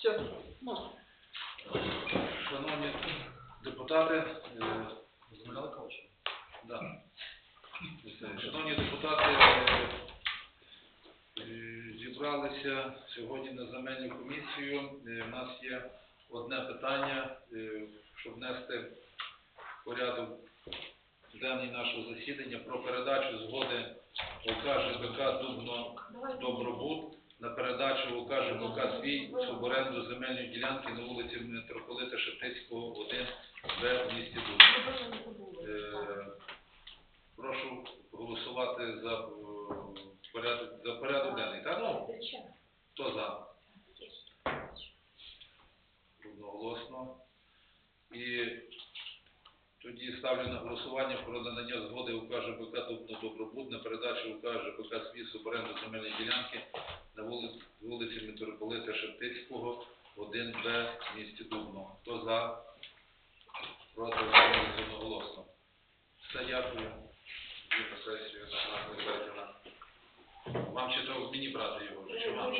Все, можна. Шановні депутати, е, Замовляли чи? да. Шановні депутати, е, е, зібралися сьогодні на земельну комісію. Е, У нас є одне питання, е, щоб внести порядок денний нашого засідання про передачу згоди ОК ЖБК Дубно Добробут на передачу ОК ЖБК свій суборенду земельної ділянки на вулиці Митрополита Шептицького, 1 в місті Дубно. Е, Прошу голосувати за е, порядок, за порядок денний, так? Хто за? Одноголосно. І тоді ставлю на голосування про надання згоди УК передачу показ СВІС оренду земельної ділянки на вулиці, вулиці Митрополита Шептицького, 1Б в місті Дубно. Хто за? Проти одноголосно. Все, дякую. Згідно сесію на. Вам чи то мені брати його чи вам?